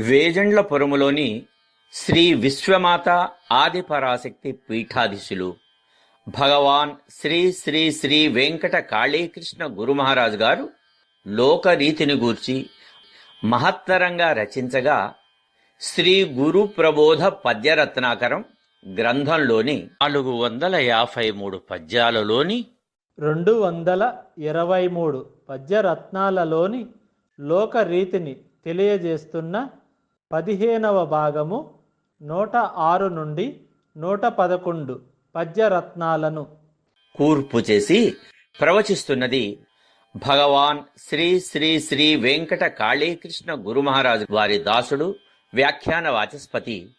వేజండ్లపురములోని శ్రీ విశ్వమాత ఆదిపరాశక్తి పీఠాధీశులు భగవాన్ శ్రీ శ్రీ శ్రీ వెంకట కాళీకృష్ణ గురు మహారాజు గారు లోకరీతిని గూర్చి మహత్తరంగా రచించగా శ్రీ గురు ప్రబోధ పద్యరత్నాకరం గ్రంథంలోని నాలుగు వందల యాభై మూడు పద్యాలలోని రెండు వందల ఇరవై మూడు పద్యరత్నాలలోని లోకరీతిని తెలియజేస్తున్న పదిహేనవ భాగము నూట ఆరు నుండి నూట పదకొండు పద్యరత్నాలను. కూర్పు చేసి ప్రవచిస్తున్నది భగవాన్ శ్రీ శ్రీ శ్రీ వెంకట కాళీకృష్ణ గురు మహారాజు వారి దాసుడు వ్యాఖ్యాన వాచస్పతి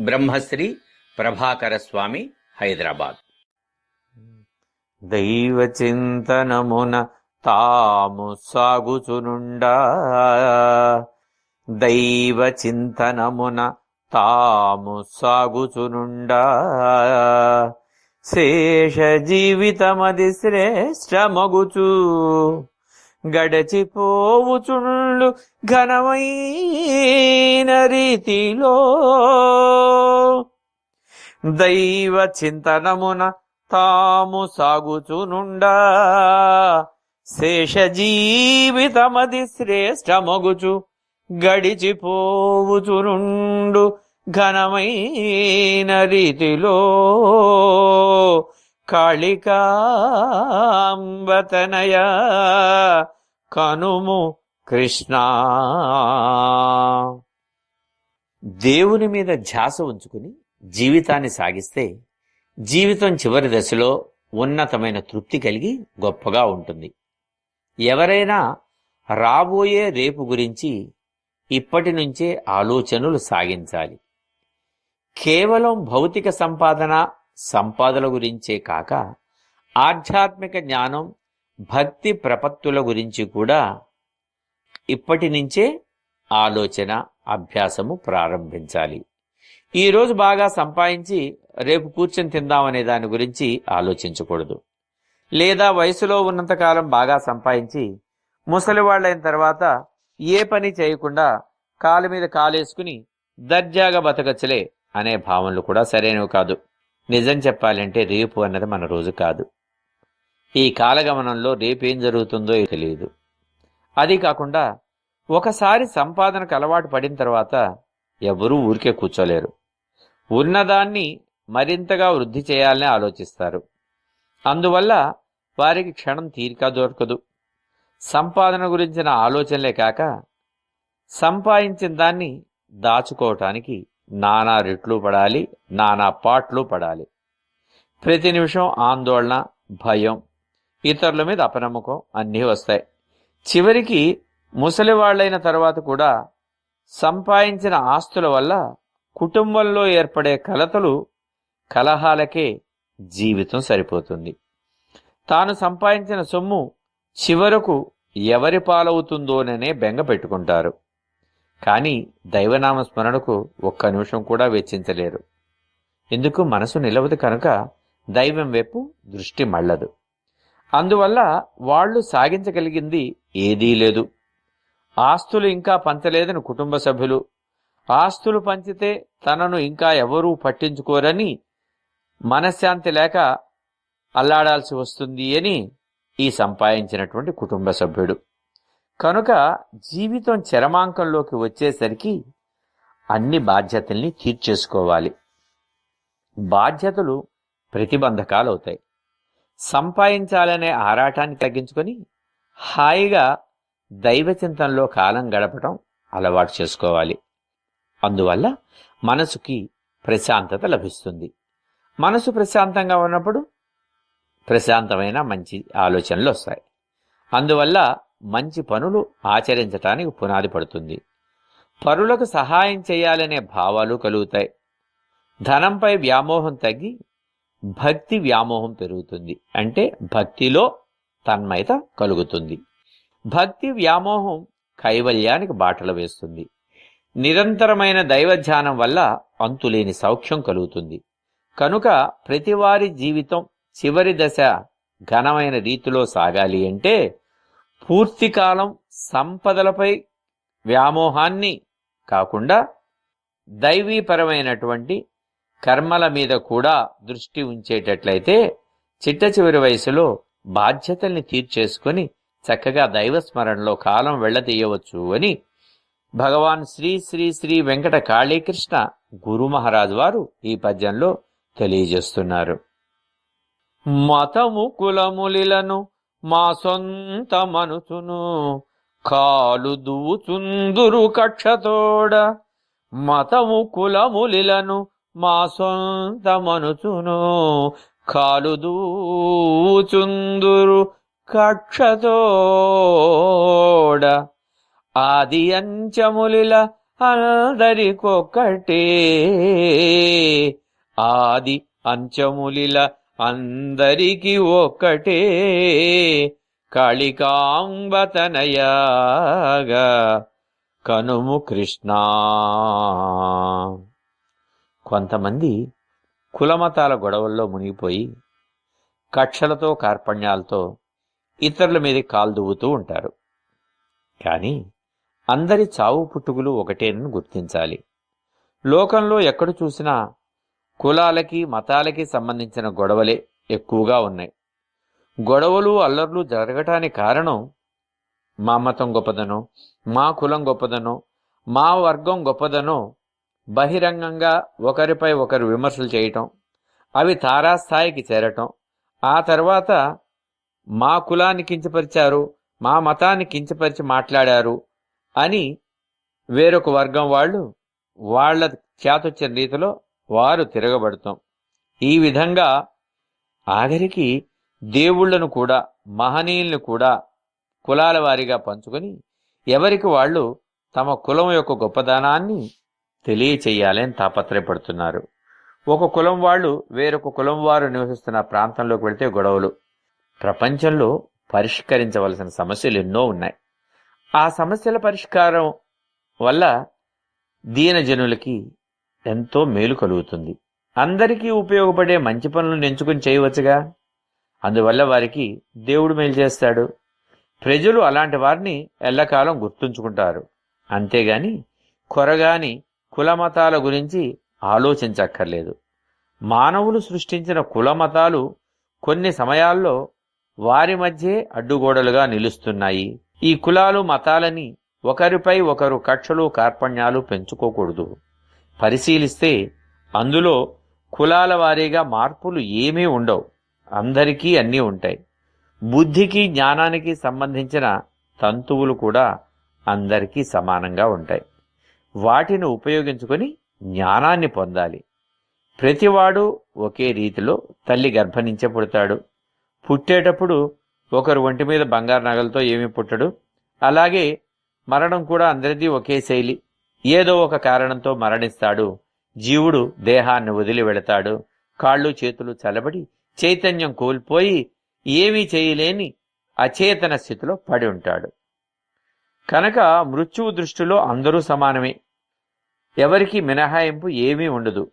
బ్రహ్మశ్రీ ప్రభాకర స్వామి హైదరాబాద్. దైవ చింతనమున తాము సాగుచునుండా. దైవ చింతనమున తాము సాగుచునుండా. శేష జీవితమది శ్రేష్టమగుచు. గడచిపోవుచుండు ఘనమైన రీతిలో. దైవ చింతనమున తాము సాగుచునుండా. శేష జీవితమది శ్రేష్టమగుచు. గడిచిపోవుచురుండు ఘనమైన రీతిలో. కాళికాంబతనయ కనుము కృష్ణ. దేవుని మీద ధ్యాస ఉంచుకుని జీవితాన్ని సాగిస్తే జీవితం చివరి దశలో ఉన్నతమైన తృప్తి కలిగి గొప్పగా ఉంటుంది. ఎవరైనా రాబోయే రేపు గురించి ఇప్పటి నుంచే ఆలోచనలు సాగించాలి. కేవలం భౌతిక సంపాదన సంపాదన గురించే కాక ఆధ్యాత్మిక జ్ఞానం భక్తి ప్రపత్తుల గురించి కూడా ఇప్పటి నుంచే ఆలోచన అభ్యాసము ప్రారంభించాలి. ఈరోజు బాగా సంపాదించి రేపు కూర్చొని తిందామనే దాని గురించి ఆలోచించకూడదు. లేదా వయసులో ఉన్నంతకాలం బాగా సంపాదించి ముసలి వాళ్ళైన తర్వాత ఏ పని చేయకుండా కాలు మీద కాలేసుకుని దర్జాగా బతకచ్చలే అనే భావనలు కూడా సరైనవి కాదు. నిజం చెప్పాలంటే రేపు అన్నది మన రోజు కాదు. ఈ కాలగమనంలో రేపేం జరుగుతుందో తెలియదు. అది కాకుండా ఒకసారి సంపాదనకు అలవాటు పడిన తర్వాత ఎవరూ ఊరికే కూర్చోలేరు. ఉన్నదాన్ని మరింతగా వృద్ధి చేయాలని ఆలోచిస్తారు. అందువల్ల వారికి క్షణం తీరిక దొరకదు. సంపాదన గురించిన ఆలోచనలే కాక సంపాదించిన దాన్ని దాచుకోవటానికి నానా రెట్లు పడాలి నానా పాట్లు పడాలి. ప్రతి నిమిషం ఆందోళన భయం ఇతరుల మీద అపనమ్మకం అన్నీ వస్తాయి. చివరికి ముసలి వాళ్ళైన తర్వాత కూడా సంపాదించిన ఆస్తుల వల్ల కుటుంబంలో ఏర్పడే కలతలు కలహాలకే జీవితం సరిపోతుంది. తాను సంపాదించిన సొమ్ము చివరకు ఎవరి పాలవుతుందోననే బెంగ పెట్టుకుంటారు. కానీ దైవనామ స్మరణకు ఒక్క నిమిషం కూడా వెచ్చించలేరు. ఎందుకు? మనసు నిలవదు కనుక దైవం వైపు దృష్టి మళ్ళదు. అందువల్ల వాళ్ళు సాగించగలిగింది ఏదీ లేదు. ఆస్తులు ఇంకా పంచలేదని కుటుంబ సభ్యులు ఆస్తులు పంచితే తనను ఇంకా ఎవరూ పట్టించుకోరని మనశ్శాంతి లేక అల్లాడాల్సి వస్తుంది అని ఈ సంపాదించినటువంటి కుటుంబ సభ్యుడు. కనుక జీవితం చరమాంకంలోకి వచ్చేసరికి అన్ని బాధ్యతల్ని తీర్చేసుకోవాలి. బాధ్యతలు ప్రతిబంధకాలు అవుతాయి సంపాదించాలనే ఆరాటాన్ని తగ్గించుకొని హాయిగా దైవచింతనలో కాలం గడపటం అలవాటు చేసుకోవాలి. అందువల్ల మనసుకి ప్రశాంతత లభిస్తుంది. మనసు ప్రశాంతంగా ఉన్నప్పుడు ప్రశాంతమైన మంచి ఆలోచనలు వస్తాయి. అందువల్ల మంచి పనులు ఆచరించటానికి పునాది పడుతుంది. పరులకు సహాయం చేయాలనే భావాలు కలుగుతాయి. ధనంపై వ్యామోహం తగ్గి భక్తి వ్యామోహం పెరుగుతుంది. అంటే భక్తిలో తన్మయత కలుగుతుంది. భక్తి వ్యామోహం కైవల్యానికి బాటలు వేస్తుంది. నిరంతరమైన దైవధ్యానం వల్ల అంతులేని సౌఖ్యం కలుగుతుంది. కనుక ప్రతివారి జీవితం చివరి దశ ఘనమైన రీతిలో సాగాలి అంటే పూర్తికాలం సంపదలపై వ్యామోహాన్ని కాకుండా దైవీపరమైనటువంటి కర్మల మీద కూడా దృష్టి ఉంచేటట్లయితే చిట్ట చివరి వయసులో బాధ్యతల్ని తీర్చేసుకొని చక్కగా దైవస్మరణలో కాలం వెళ్ళదీయవచ్చు అని భగవాన్ శ్రీ శ్రీ శ్రీ వెంకట కాళీకృష్ణ గురు మహారాజు వారు ఈ పద్యంలో తెలియజేస్తున్నారు. మతము కులములిలను మా సొంత మనుచును కాలు దూచుందురు కక్షతోడ. మతము కులములిలను మా సొంత మనుచును కాలు దూచుందురు కక్షతోడ. ఆది అంచములిల అందరికొక్కటే. ఆది అంచములిల అందరికి ఒక్కటే కాళికాంబతనయాగా కనుము కృష్ణ. కొంతమంది కులమతాల గొడవల్లో మునిగిపోయి కక్షలతో కార్పణ్యాలతో ఇతరుల మీద కాల్దువ్వుతూ ఉంటారు. కానీ అందరి చావు పుట్టుకులు ఒకటేనని గుర్తించాలి. లోకంలో ఎక్కడ చూసినా కులాలకి మతాలకి సంబంధించిన గొడవలే ఎక్కువగా ఉన్నాయి. గొడవలు అల్లర్లు జరగటానికి కారణం మా మతం గొప్పదనో మా కులం గొప్పదనో మా వర్గం గొప్పదనో బహిరంగంగా ఒకరిపై ఒకరు విమర్శలు చేయటం అవి తారాస్థాయికి చేరటం ఆ తర్వాత మా కులాన్ని కించపరిచారు మా మతాన్ని కించపరిచి మాట్లాడారు అని వేరొక వర్గం వాళ్ళు వాళ్ళ చేతొచ్చిన రీతిలో వారు తిరగబడతాం. ఈ విధంగా ఆఖరికి దేవుళ్ళను కూడా మహనీయులను కూడా కులాల వారిగా పంచుకొని ఎవరికి వాళ్ళు తమ కులం యొక్క గొప్పదనాన్ని తెలియచేయాలని తాపత్రయపడుతున్నారు. ఒక కులం వాళ్ళు వేరొక కులం వారు నివసిస్తున్న ప్రాంతంలోకి వెళితే గొడవలు. ప్రపంచంలో పరిష్కరించవలసిన సమస్యలు ఎన్నో ఉన్నాయి. ఆ సమస్యల పరిష్కారం వల్ల దీనజనులకి ఎంతో మేలు కలుగుతుంది. అందరికీ ఉపయోగపడే మంచి పనులను ఎంచుకుని చేయవచ్చుగా? అందువల్ల వారికి దేవుడు మేలు చేస్తాడు. ప్రజలు అలాంటి వారిని ఎల్లకాలం గుర్తుంచుకుంటారు. అంతేగాని కొరగాని కులమతాల గురించి ఆలోచించక్కర్లేదు. మానవులు సృష్టించిన కులమతాలు కొన్ని సమయాల్లో వారి మధ్యే అడ్డుగోడలుగా నిలుస్తున్నాయి. ఈ కులాలు మతాలని ఒకరిపై ఒకరు కక్షలు కార్పణ్యాలు పెంచుకోకూడదు. పరిశీలిస్తే అందులో కులాల వారీగా మార్పులు ఏమీ ఉండవు. అందరికీ అన్నీ ఉంటాయి. బుద్ధికి జ్ఞానానికి సంబంధించిన తంతువులు కూడా అందరికీ సమానంగా ఉంటాయి. వాటిని ఉపయోగించుకొని జ్ఞానాన్ని పొందాలి. ప్రతివాడు ఒకే రీతిలో తల్లి గర్భనించే పుడతాడు. పుట్టేటప్పుడు ఒకరు ఒంటి మీద బంగారు నగలతో ఏమీ పుట్టడు. అలాగే మరణం కూడా అందరిది ఒకే శైలి. ఏదో ఒక కారణంతో మరణిస్తాడు. జీవుడు దేహాన్ని వదిలి వెళతాడు. కాళ్ళు చేతులు చలబడి చైతన్యం కోల్పోయి ఏమీ చేయలేని అచేతన స్థితిలో పడి ఉంటాడు. కనుక మృత్యువు దృష్టిలో అందరూ సమానమే. ఎవరికి మినహాయింపు ఏమీ ఉండదు.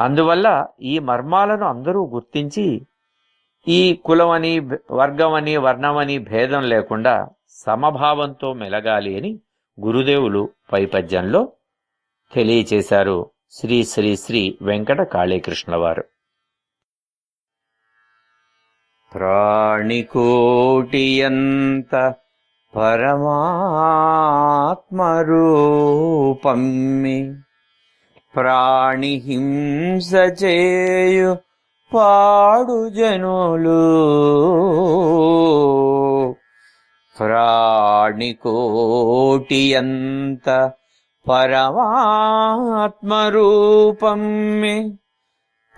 అందువల్ల ఈ మర్మాలను అందరూ గుర్తించి ఈ కులమని వర్గమని వర్ణమని భేదం లేకుండా సమభావంతో మెలగాలి అని గురుదేవులు పై పద్యంలో తెలియచేశారు శ్రీ శ్రీ శ్రీ వెంకట కాళీకృష్ణవారు. ప్రాణికోటియంత పరమాత్మరూపమ్మి ప్రాణిహింస చేయు పాడు జనులు ప్రాణికోటియంత పరమాత్మరూపమ్మి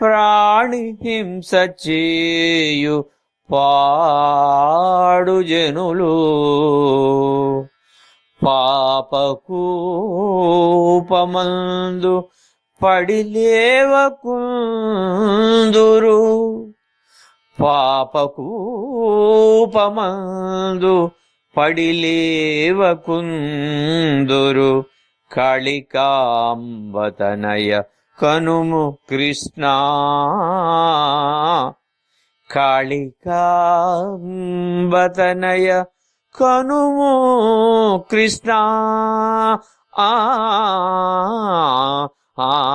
ప్రాణిహింస చేయు పాడు జనులు. పాపకూపమందు పడిలేవకుందురు. పాపకూపమందు పడిలేవకుందురు. కాళికాంబతనయ కనుము కృష్ణ. కాళికాంబతనయ కనుము కృష్ణ. ఆ ఆ.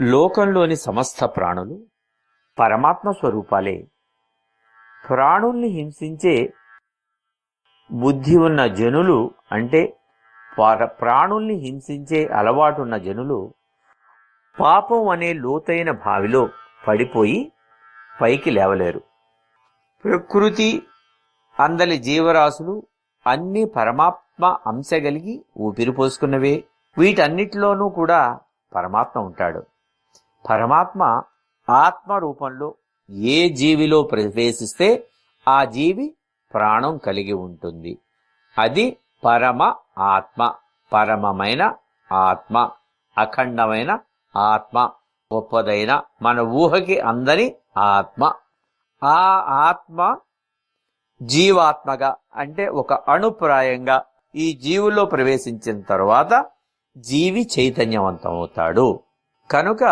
లోకంలోని సమస్త ప్రాణులు పరమాత్మ స్వరూపాలే. ప్రాణుల్ని హింసించే బుద్ధి ఉన్న జనులు అంటే పర- ప్రాణుల్ని హింసించే అలవాటున్న జనులు పాపం అనే లోతైన బావిలో పడిపోయి పైకి లేవలేరు. ప్రకృతి అందలి జీవరాశులు అన్ని పరమాత్మ అంశ కలిగి ఊపిరి పోసుకున్నవే. వీటన్నిటిలోనూ కూడా పరమాత్మ ఉంటాడు. పరమాత్మ ఆత్మ రూపంలో ఏ జీవిలో ప్రవేశిస్తే ఆ జీవి ప్రాణం కలిగి ఉంటుంది. అది పరమ ఆత్మ పరమమైన ఆత్మ అఖండమైన ఆత్మ గొప్పదైన మన ఊహకి అందని ఆత్మ. ఆ ఆత్మ జీవాత్మగా అంటే ఒక అణుప్రాయంగా ఈ జీవులో ప్రవేశించిన తరువాత జీవి చైతన్యవంతం అవుతాడు కనుక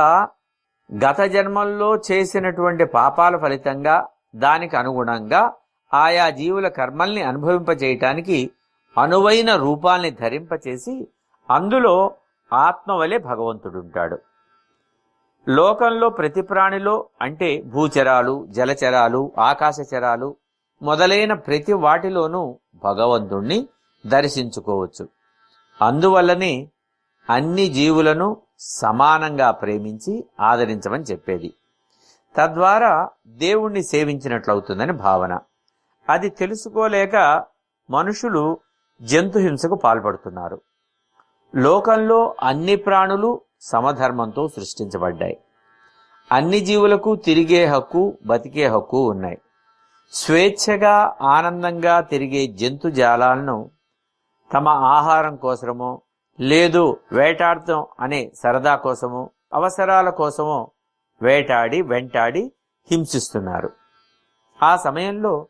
గత జన్మల్లో చేసినటువంటి పాపాల ఫలితంగా దానికి అనుగుణంగా ఆయా జీవుల కర్మల్ని అనుభవింపచేయటానికి అనువైన రూపాల్ని ధరింపచేసి అందులో ఆత్మవలే భగవంతుడుంటాడు. లోకంలో ప్రతి ప్రాణిలో అంటే భూచరాలు జలచరాలు ఆకాశచరాలు మొదలైన ప్రతి వాటిలోనూ భగవంతుణ్ణి దర్శించుకోవచ్చు. అందువల్లనే అన్ని జీవులను సమానంగా ప్రేమించి ఆదరించమని చెప్పేది. తద్వారా దేవుణ్ణి సేవించినట్లవుతుందని భావన. అది తెలుసుకోలేక మనుషులు జంతుహింసకు పాల్పడుతున్నారు. లోకంలో అన్ని ప్రాణులు సమధర్మంతో సృష్టించబడ్డాయి. అన్ని జీవులకు తిరిగే హక్కు బతికే హక్కు ఉన్నాయి. స్వేచ్ఛగా ఆనందంగా తిరిగే జంతు జాలాలను తమ ఆహారం కోసమో లేదు వేటాడతాం అనే సరదా కోసమో అవసరాల కోసమో వేటాడి వెంటాడి హింసిస్తున్నారు. ఆ సమయంలో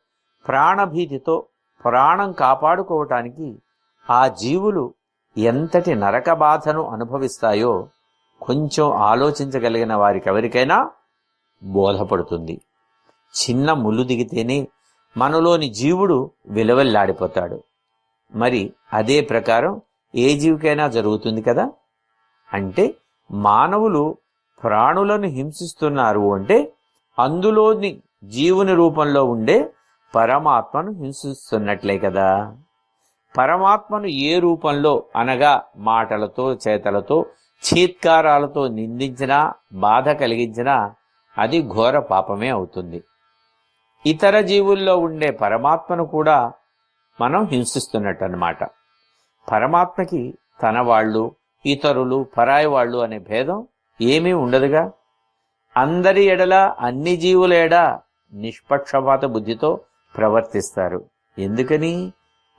ప్రాణభీతితో ప్రాణం కాపాడుకోవటానికి ఆ జీవులు ఎంతటి నరక బాధను అనుభవిస్తాయో కొంచెం ఆలోచించగలిగిన వారికెవరికైనా బోధపడుతుంది. చిన్న ముళ్ళు దిగితేనే మనలోని జీవుడు విలవెల్లాడిపోతాడు. మరి అదే ప్రకారం ఏ జీవికైనా జరుగుతుంది కదా? అంటే మానవులు ప్రాణులను హింసిస్తున్నారు అంటే అందులోని జీవుని రూపంలో ఉండే పరమాత్మను హింసిస్తున్నట్లే కదా. పరమాత్మను ఏ రూపంలో అనగా మాటలతో చేతలతో చీత్కారాలతో నిందించినా బాధ కలిగించినా అది ఘోర పాపమే అవుతుంది. ఇతర జీవుల్లో ఉండే పరమాత్మను కూడా మనం హింసిస్తున్నట్టు అన్నమాట పరమాత్మకి తన వాళ్ళు ఇతరులు పరాయి వాళ్ళు అనే భేదం ఏమీ ఉండదుగా? అందరి ఎడల అన్ని జీవుల ఎడ నిష్పక్షపాత బుద్ధితో ప్రవర్తిస్తారు. ఎందుకని?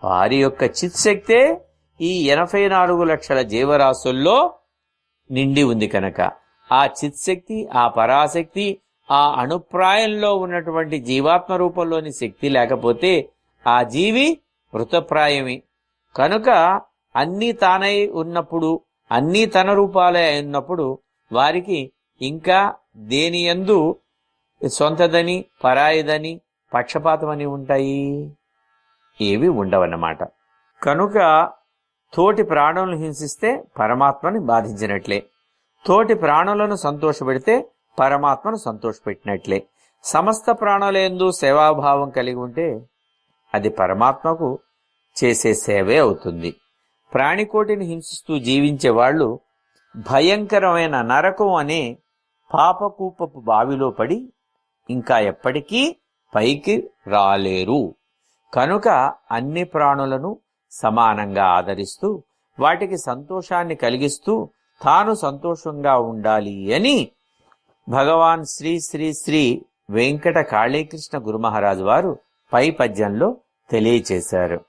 వారి యొక్క చిత్శక్తే ఈ ఎనభై నాలుగు లక్షల జీవరాశుల్లో నిండి ఉంది కనుక. ఆ చిత్శక్తి ఆ పరాశక్తి ఆ అణుప్రాయంలో ఉన్నటువంటి జీవాత్మ రూపంలోని శక్తి లేకపోతే ఆ జీవి మృతప్రాయమే. కనుక అన్నీ తానై ఉన్నప్పుడు అన్నీ తన రూపాలే ఉన్నప్పుడు వారికి ఇంకా దేని యందు సొంతదని పరాయిదని పక్షపాతమని ఉంటాయి? ఏవి ఉండవన్నమాట. కనుక తోటి ప్రాణులను హింసిస్తే పరమాత్మని బాధించినట్లే. తోటి ప్రాణులను సంతోషపెడితే పరమాత్మను సంతోషపెట్టినట్లే. సమస్త ప్రాణులందు సేవాభావం కలిగి ఉంటే అది పరమాత్మకు చేసే సేవే అవుతుంది. ప్రాణికోటిని హింసిస్తూ జీవించే వాళ్ళు భయంకరమైన నరకం అనే పాపకూపపు బావిలో పడి ఇంకా ఎప్పటికీ పైకి రాలేరు. కనుక అన్ని ప్రాణులను సమానంగా ఆదరిస్తూ వాటికి సంతోషాన్ని కలిగిస్తూ తాను సంతోషంగా ఉండాలి అని భగవాన్ శ్రీ శ్రీ శ్రీ వెంకట కాళీకృష్ణ గురుమహారాజు వారు పై పద్యంలో తెలియచేశారు.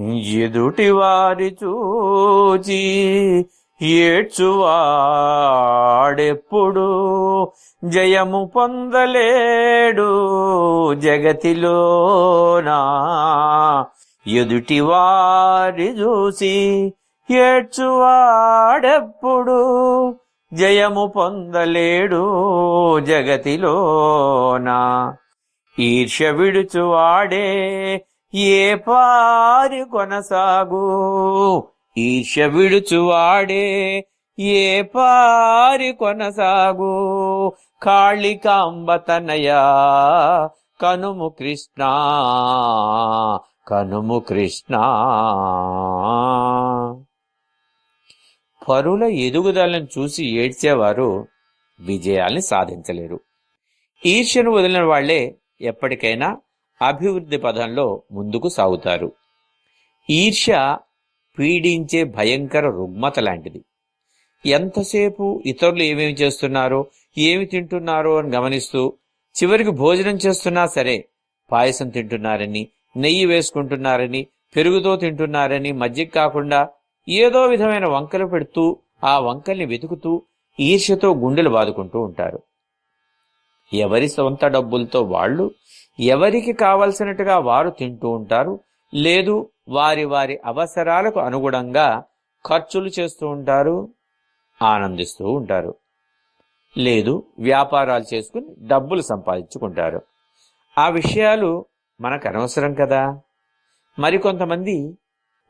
ఎదుటి వారి చూచి ఏడ్చువాడెప్పుడు? జయము పొందలేడు జగతిలోనా? ఎదుటి వారి చూసి ఏడ్చువాడెప్పుడు? జయము పొందలేడు జగతిలోనా? ఈర్ష విడుచువాడే ఏ పారి కొనసాగు? ఈర్ష విడుచువాడే. ఏ పారి కొనసాగు? కాళికాంబతనయా కనుము కృష్ణ. కనుము కృష్ణ. పరుల ఎదుగుదలను చూసి ఏడ్చేవారు విజయాల్ని సాధించలేరు. ఈర్ష్యను వదిలిన వాళ్ళే ఎప్పటికైనా అభివృద్ధి పదంలో ముందుకు సాగుతారు. ఈర్ష్య పీడించే భయంకర రుగ్మత లాంటిది. ఎంతసేపు ఇతరులు ఏమేమి చేస్తున్నారో ఏమి తింటున్నారో అని గమనిస్తూ చివరికి భోజనం చేస్తున్నా సరే పాయసం తింటున్నారని నెయ్యి వేసుకుంటున్నారని పెరుగుతో తింటున్నారని మజ్జిగ కాకుండా ఏదో విధమైన వంకలు పెడుతూ ఆ వంకల్ని వెతుకుతూ ఈర్ష్యతో గుండెలు బాదుకుంటూ ఉంటారు. ఎవరి సొంత డబ్బులతో వాళ్ళు ఎవరికి కావలసినట్టుగా వారు తింటూ ఉంటారు లేదు వారి వారి అవసరాలకు అనుగుణంగా ఖర్చులు చేస్తూ ఉంటారు ఆనందిస్తూ ఉంటారు. లేదు వ్యాపారాలు చేసుకుని డబ్బులు సంపాదించుకుంటారు. ఆ విషయాలు మనకు అనవసరం కదా. మరికొంతమంది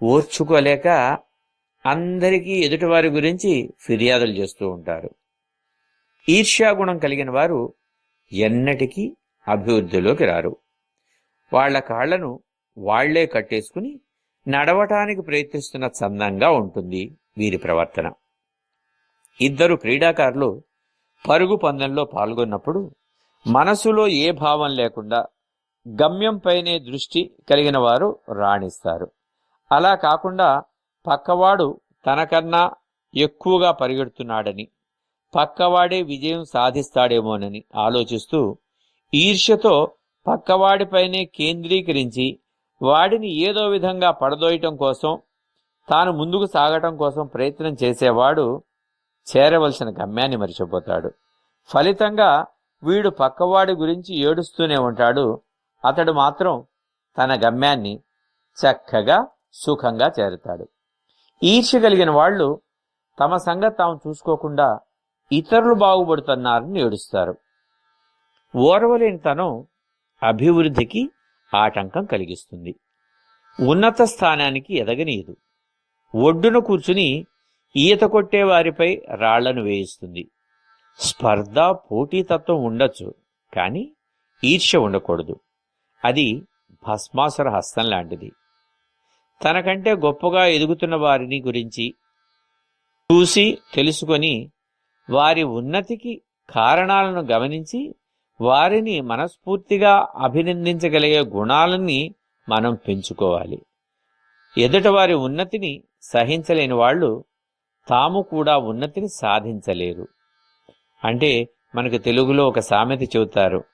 ఓర్చుకోలేక అందరికీ ఎదుటివారి గురించి ఫిర్యాదులు చేస్తూ ఉంటారు. ఈర్ష్యాగుణం కలిగిన వారు ఎన్నటికీ అభివృద్ధిలోకి రారు. వాళ్ళ కాళ్ళను వాళ్ళే కట్టేసుకుని నడవటానికి ప్రయత్నిస్తున్న చందంగా ఉంటుంది వీరి ప్రవర్తన. ఇద్దరు క్రీడాకారులు పరుగు పందెంలో పాల్గొన్నప్పుడు మనసులో ఏ భావం లేకుండా గమ్యంపైనే దృష్టి కలిగిన వారు రాణిస్తారు. అలా కాకుండా పక్కవాడు తనకన్నా ఎక్కువగా పరిగెడుతున్నాడని పక్కవాడే విజయం సాధిస్తాడేమోనని ఆలోచిస్తూ ఈర్ష్యతో పక్కవాడిపైనే కేంద్రీకరించి వాడిని ఏదో విధంగా పడదోయటం కోసం తాను ముందుకు సాగటం కోసం ప్రయత్నం చేసేవాడు చేరవలసిన గమ్యాన్ని మరిచిపోతాడు. ఫలితంగా వీడు పక్కవాడి గురించి ఏడుస్తూనే ఉంటాడు. అతడు మాత్రం తన గమ్యాన్ని చక్కగా సుఖంగా చేరుతాడు. ఈర్ష్య కలిగిన వాళ్ళు తమ సంగతి తాము చూసుకోకుండా ఇతరులు బాగుపడుతున్నారని ఏడుస్తారు. ఓర్వలేనితనం అభివృద్ధికి ఆటంకం కలిగిస్తుంది. ఉన్నత స్థానానికి ఎదగనీయదు. ఒడ్డున కూర్చుని ఈత కొట్టే వారిపై రాళ్ళను వేయిస్తుంది. స్పర్ధ పోటీతత్వం ఉండొచ్చు కానీ ఈర్ష్య ఉండకూడదు. అది భస్మాసుర హస్తం లాంటిది. తనకంటే గొప్పగా ఎదుగుతున్న వారిని గురించి చూసి తెలుసుకొని వారి ఉన్నతికి కారణాలను గమనించి వారిని మనస్ఫూర్తిగా అభినందించగలిగే గుణాలని మనం పెంచుకోవాలి. ఎదుటవారి ఉన్నతిని సహించలేని వాళ్ళు తాము కూడా ఉన్నతిని సాధించలేరు. అంటే మనకు తెలుగులో ఒక సామెత చెబుతారు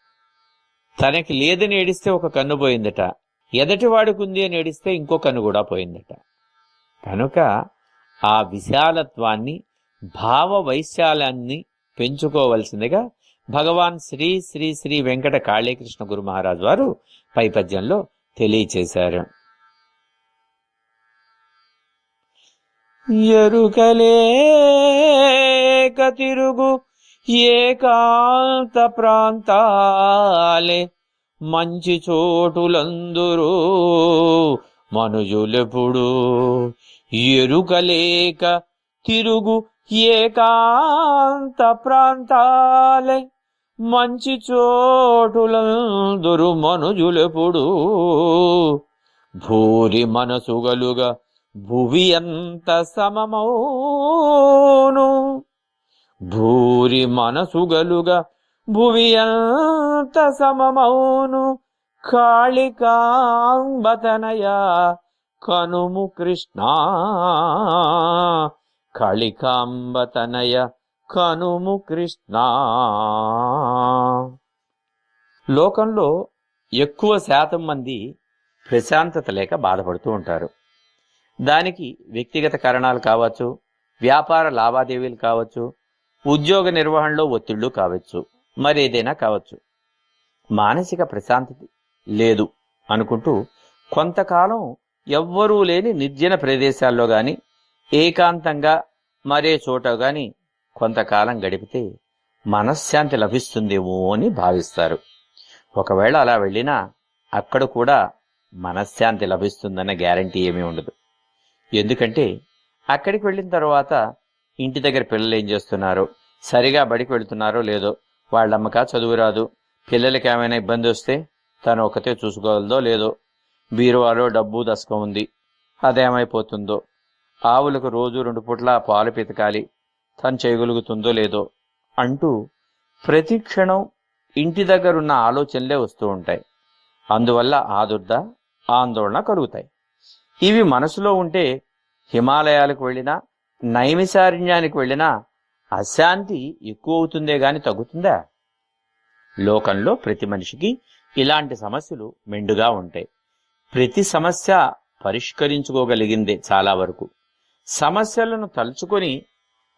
తనకి లేదని ఏడిస్తే ఒక కన్ను పోయిందట ఎదటివాడికి ఉంది అని ఏడిస్తే ఇంకో కన్ను కూడా పోయిందట. కనుక ఆ విశాలత్వాన్ని భావ వైశాల్యాన్ని పెంచుకోవలసిందిగా భగవాన్ శ్రీ శ్రీ శ్రీ వెంకట కాళీకృష్ణ గురు మహారాజ్ వారు పైపద్యంలో తెలియచేశారు. ఎరుకలేక తిరుగు ఏకాంత ప్రాంతాలే మంచి చోటులందరూ మనుజులెప్పుడు. ఎరుకలేక తిరుగు ఏకాంత ప్రాంతాలే మంచి చోటులందురు మనుజులెప్పుడు భూరి మనసుగలుగా భువి ఎంత సమమౌను? భూరి మనసుగలుగా భువి ఎంత సమమౌను? కాళికాంబతనయ కనుము కృష్ణ. కళికాంబతనయ కనుము కృష్ణ. లోకంలో ఎక్కువ శాతం మంది ప్రశాంతత లేక బాధపడుతూ ఉంటారు. దానికి వ్యక్తిగత కారణాలు కావచ్చు వ్యాపార లావాదేవీలు కావచ్చు ఉద్యోగ నిర్వహణలో ఒత్తిళ్ళు కావచ్చు మరేదైనా కావచ్చు. మానసిక ప్రశాంతత లేదు అనుకుంటూ కొంతకాలం ఎవ్వరూ లేని నిర్జన ప్రదేశాల్లో కానీ ఏకాంతంగా మరే చోట గాని కొంతకాలం గడిపితే మనశ్శాంతి లభిస్తుందేమో అని భావిస్తారు. ఒకవేళ అలా వెళ్ళినా అక్కడ కూడా మనశ్శాంతి లభిస్తుందన్న గ్యారంటీ ఏమీ ఉండదు. ఎందుకంటే అక్కడికి వెళ్ళిన తర్వాత ఇంటి దగ్గర పిల్లలు ఏం చేస్తున్నారో? సరిగా బడికి వెళ్తున్నారో లేదో? వాళ్ళమ్మక చదువు రాదు. పిల్లలకి ఏమైనా ఇబ్బంది వస్తే తను ఒకతే చూసుకోగలదో లేదో? బీరువాలో డబ్బు దశకం ఉంది. అదేమైపోతుందో? ఆవులకు రోజు రెండు పూట్ల పాలు పితకాలి. తను చేయగలుగుతుందో లేదో అంటూ ప్రతి క్షణం ఇంటి దగ్గరున్న ఆలోచనలే వస్తూ ఉంటాయి. అందువల్ల ఆదుర్ద ఆందోళన కలుగుతాయి. ఇవి మనసులో ఉంటే హిమాలయాలకు వెళ్ళినా నైమిసారణ్యానికి వెళ్ళినా అశాంతి ఎక్కువ అవుతుందే గాని తగ్గుతుందా? లోకంలో ప్రతి మనిషికి ఇలాంటి సమస్యలు మెండుగా ఉంటాయి. ప్రతి సమస్య పరిష్కరించుకోగలిగిందే చాలా వరకు. సమస్యలను తలుచుకొని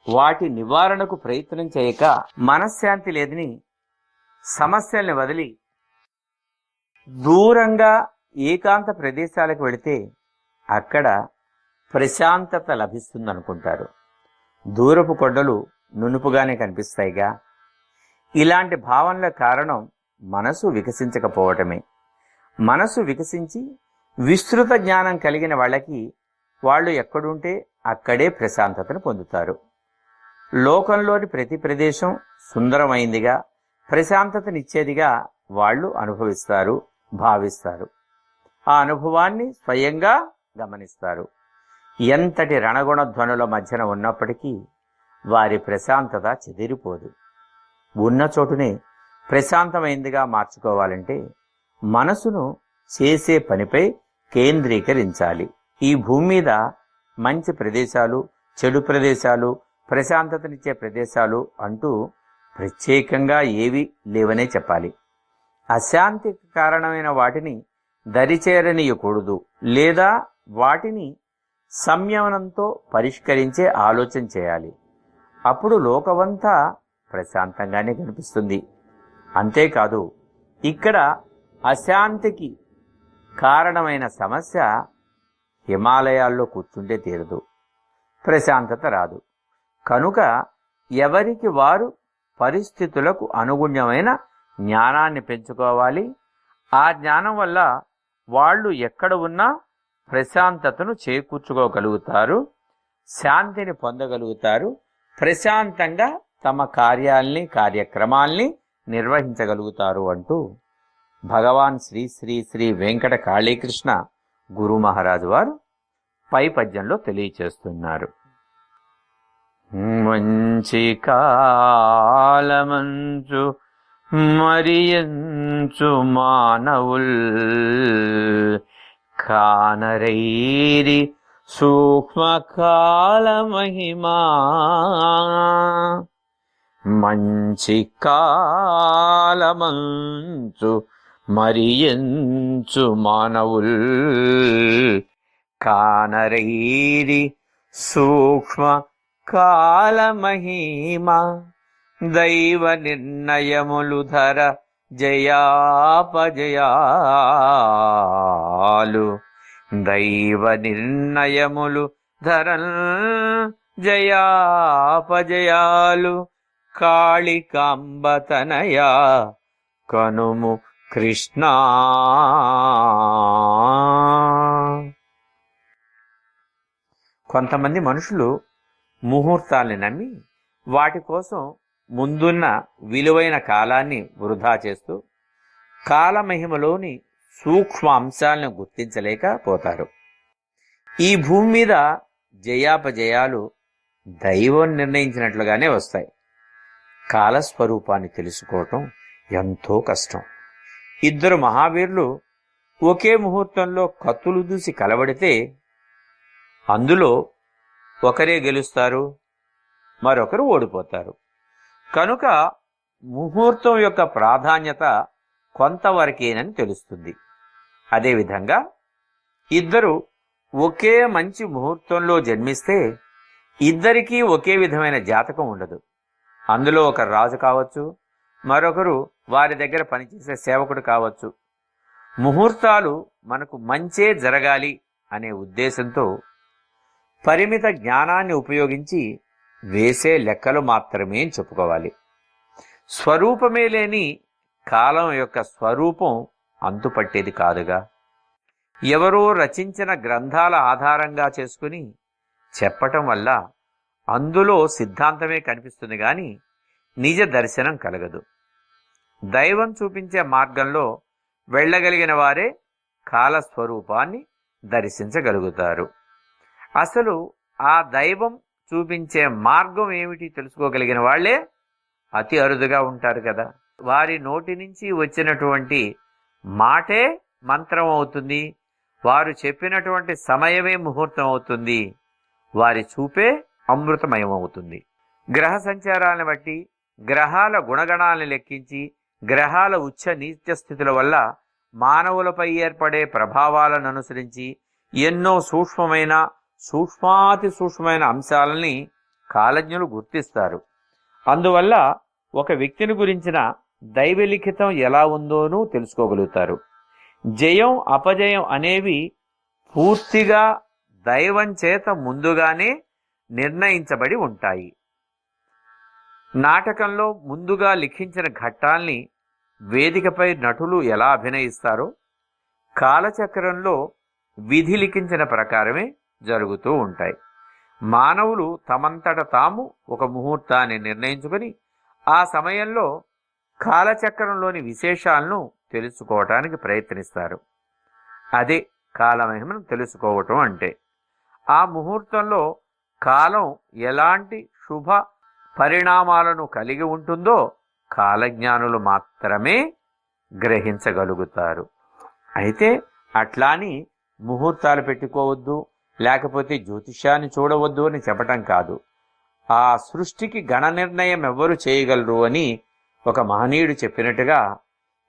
వాటి నివారణకు ప్రయత్నం చేయక మనశ్శాంతి లేదని సమస్యల్ని వదిలి దూరంగా ఏకాంత ప్రదేశాలకు వెళితే అక్కడ ప్రశాంతత లభిస్తుందనుకుంటారు. దూరపు కొండలు నునుపుగానే కనిపిస్తాయిగా. ఇలాంటి భావనల కారణం మనసు వికసించకపోవటమే. మనసు వికసించి విస్తృత జ్ఞానం కలిగిన వాళ్ళకి వాళ్ళు ఎక్కడుంటే అక్కడే ప్రశాంతతను పొందుతారు. లోకంలోని ప్రతి ప్రదేశం సుందరమైందిగా ప్రశాంతతనిచ్చేదిగా వాళ్ళు అనుభవిస్తారు భావిస్తారు. ఆ అనుభవాన్ని స్వయంగా గమనిస్తారు. ఎంతటి రణగుణ ధ్వనుల మధ్యన ఉన్నప్పటికీ వారి ప్రశాంతత చెదిరిపోదు. ఉన్న చోటునే ప్రశాంతమైందిగా మార్చుకోవాలంటే మనసును చేసే పనిపై కేంద్రీకరించాలి. ఈ భూమి మీద మంచి ప్రదేశాలు చెడు ప్రదేశాలు ప్రశాంతతనిచ్చే ప్రదేశాలు అంటూ ప్రత్యేకంగా ఏవి లేవనే చెప్పాలి. అశాంతికి కారణమైన వాటిని దరిచేరనీయకూడదు లేదా వాటిని సంయమనంతో పరిష్కరించే ఆలోచన చేయాలి. అప్పుడు లోకమంతా ప్రశాంతంగానే కనిపిస్తుంది. అంతేకాదు ఇక్కడ అశాంతికి కారణమైన సమస్య హిమాలయాల్లో కూర్చుంటే తీరదు. ప్రశాంతత రాదు. కనుక ఎవరికి వారు పరిస్థితులకు అనుగుణ్యమైన జ్ఞానాన్ని పెంచుకోవాలి. ఆ జ్ఞానం వల్ల వాళ్ళు ఎక్కడ ఉన్నా ప్రశాంతతను చేకూర్చుకోగలుగుతారు. శాంతిని పొందగలుగుతారు. ప్రశాంతంగా తమ కార్యాల్ని కార్యక్రమాల్ని నిర్వహించగలుగుతారు అంటూ భగవాన్ శ్రీ శ్రీ శ్రీ వెంకట కాళీకృష్ణ గురు మహారాజు వారు పై పద్యంలో తెలియచేస్తున్నారు. మంచి కాలమంచు మరియంచు మానవుల్ కానరైరి సూక్ష్మకాల మహిమా. మంచి కాలమంచు మరియంచు మానవుల్ కానరైరి సూక్ష్మ కాలమహిమ దైవ నిర్ణయములు ధర జయాపజయాలు దైవ నిర్ణయములు ధరల్ జయాపజయాలు కాళికాంబతనయా కనుము కృష్ణ. కొంతమంది మనుషులు ముహూర్తాల్ని నమ్మి వాటి కోసం ముందున్న విలువైన కాలాన్ని వృధా చేస్తూ కాలమహిమలోని సూక్ష్మ అంశాలను గుర్తించలేకపోతారు. ఈ భూమి మీద జయాపజయాలు దైవం నిర్ణయించినట్లుగానే వస్తాయి. కాలస్వరూపాన్ని తెలుసుకోవటం ఎంతో కష్టం. ఇద్దరు మహావీరులు ఒకే ముహూర్తంలో కత్తులు దూసి కలబడితే అందులో ఒకరే గెలుస్తారు మరొకరు ఓడిపోతారు. కనుక ముహూర్తం యొక్క ప్రాధాన్యత కొంతవరకేనని తెలుస్తుంది. అదేవిధంగా ఇద్దరు ఒకే మంచి ముహూర్తంలో జన్మిస్తే ఇద్దరికీ ఒకే విధమైన జాతకం ఉండదు. అందులో ఒక రాజు కావచ్చు మరొకరు వారి దగ్గర పనిచేసే సేవకుడు కావచ్చు. ముహూర్తాలు మనకు మంచే జరగాలి అనే ఉద్దేశంతో పరిమిత జ్ఞానాన్ని ఉపయోగించి వేసే లెక్కలు మాత్రమే చెప్పుకోవాలి. స్వరూపమే లేని కాలం యొక్క స్వరూపం అంతుపట్టేది కాదుగా. ఎవరో రచించిన గ్రంథాల ఆధారంగా చేసుకుని చెప్పటం వల్ల అందులో సిద్ధాంతమే కనిపిస్తుంది కానీ నిజ దర్శనం కలగదు. దైవం చూపించే మార్గంలో వెళ్ళగలిగిన వారే కాలస్వరూపాన్ని దర్శించగలుగుతారు. అసలు ఆ దైవం చూపించే మార్గం ఏమిటి తెలుసుకోగలిగిన వాళ్ళే అతి అరుదుగా ఉంటారు కదా. వారి నోటి నుంచి వచ్చినటువంటి మాటే మంత్రం అవుతుంది. వారు చెప్పినటువంటి సమయమే ముహూర్తం అవుతుంది. వారి చూపే అమృతమయం అవుతుంది. గ్రహ సంచారాలను బట్టి గ్రహాల గుణగణాలను లెక్కించి గ్రహాల ఉచ్చ నీత్య స్థితుల వల్ల మానవులపై ఏర్పడే ప్రభావాలను అనుసరించి ఎన్నో సూక్ష్మమైన సూక్ష్మాతి సూక్ష్మమైన అంశాలని కాలజ్ఞులు గుర్తిస్తారు. అందువల్ల ఒక వ్యక్తిని గురించిన దైవలిఖితం ఎలా ఉందోనూ తెలుసుకోగలుగుతారు. జయం అపజయం అనేవి పూర్తిగా దైవం చేత ముందుగానే నిర్ణయించబడి ఉంటాయి. నాటకంలో ముందుగా లిఖించిన ఘట్టాల్ని వేదికపై నటులు ఎలా అభినయిస్తారో కాలచక్రంలో విధి లిఖించిన ప్రకారమే జరుగుతూ ఉంటాయి. మానవులు తమంతట తాము ఒక ముహూర్తాన్ని నిర్ణయించుకొని ఆ సమయంలో కాలచక్రంలోని విశేషాలను తెలుసుకోవటానికి ప్రయత్నిస్తారు. అదే కాలమహిమను తెలుసుకోవటం అంటే ఆ ముహూర్తంలో కాలం ఎలాంటి శుభ పరిణామాలను కలిగి ఉంటుందో కాలజ్ఞానులు మాత్రమే గ్రహించగలుగుతారు. అయితే అట్లాని ముహూర్తాలు పెట్టుకోవద్దు లేకపోతే జ్యోతిష్యాన్ని చూడవద్దు అని చెప్పటం కాదు. ఆ సృష్టికి గణ నిర్ణయం ఎవ్వరు చేయగలరు అని ఒక మహనీయుడు చెప్పినట్టుగా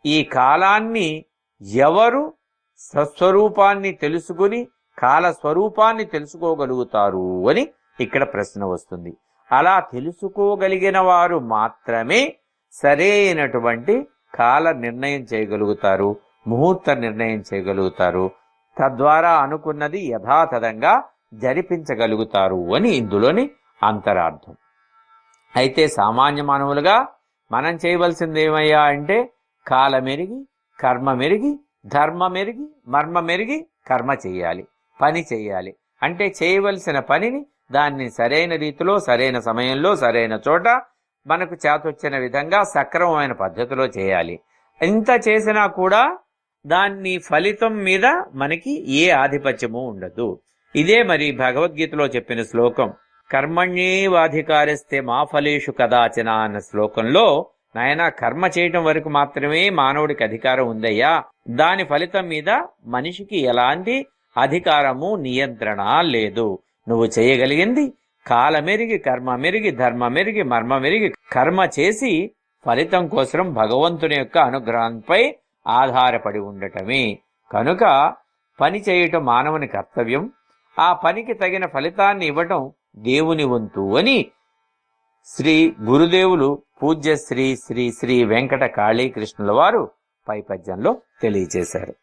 ఈ కాలాన్ని ఎవరు సస్వరూపాన్ని తెలుసుకుని కాల స్వరూపాన్ని తెలుసుకోగలుగుతారు అని ఇక్కడ ప్రశ్న వస్తుంది. అలా తెలుసుకోగలిగిన వారు మాత్రమే సరైనటువంటి కాల నిర్ణయం చేయగలుగుతారు ముహూర్త నిర్ణయం చేయగలుగుతారు. తద్వారా అనుకున్నది యథాతథంగా జరిపించగలుగుతారు అని ఇందులోని అంతరార్థం. అయితే సామాన్య మానవులుగా మనం చేయవలసింది ఏమయ్యా అంటే కాల మెరిగి కర్మ మెరిగి ధర్మ మెరిగి మర్మ మెరిగి కర్మ చేయాలి పని చేయాలి. అంటే చేయవలసిన పనిని దాన్ని సరైన రీతిలో సరైన సమయంలో సరైన చోట మనకు చేతొచ్చిన విధంగా సక్రమమైన పద్ధతిలో చేయాలి. ఇంత చేసినా కూడా దాన్ని ఫలితం మీద మనకి ఏ ఆధిపత్యము ఉండదు. ఇదే మరి భగవద్గీతలో చెప్పిన శ్లోకం. కర్మణ్యేవాధికారిస్తే మా ఫలేషు కదాచన అన్న శ్లోకంలో నాయన కర్మ చేయటం వరకు మాత్రమే మానవుడికి అధికారం ఉందయ్యా. దాని ఫలితం మీద మనిషికి ఎలాంటి అధికారము నియంత్రణ లేదు. నువ్వు చేయగలిగింది కాల మెరిగి కర్మ మెరిగి ధర్మ మెరిగి మర్మ మెరిగి కర్మ చేసి ఫలితం కోసం భగవంతుని యొక్క అనుగ్రహంపై ఆధారపడి ఉండటమే. కనుక పని చేయటం మానవుని కర్తవ్యం. ఆ పనికి తగిన ఫలితాన్ని ఇవ్వటం దేవుని వంతు అని శ్రీ గురుదేవులు పూజ్య శ్రీ శ్రీ శ్రీ వెంకట కాళీకృష్ణుల వారు పై పద్యంలో తెలియజేశారు.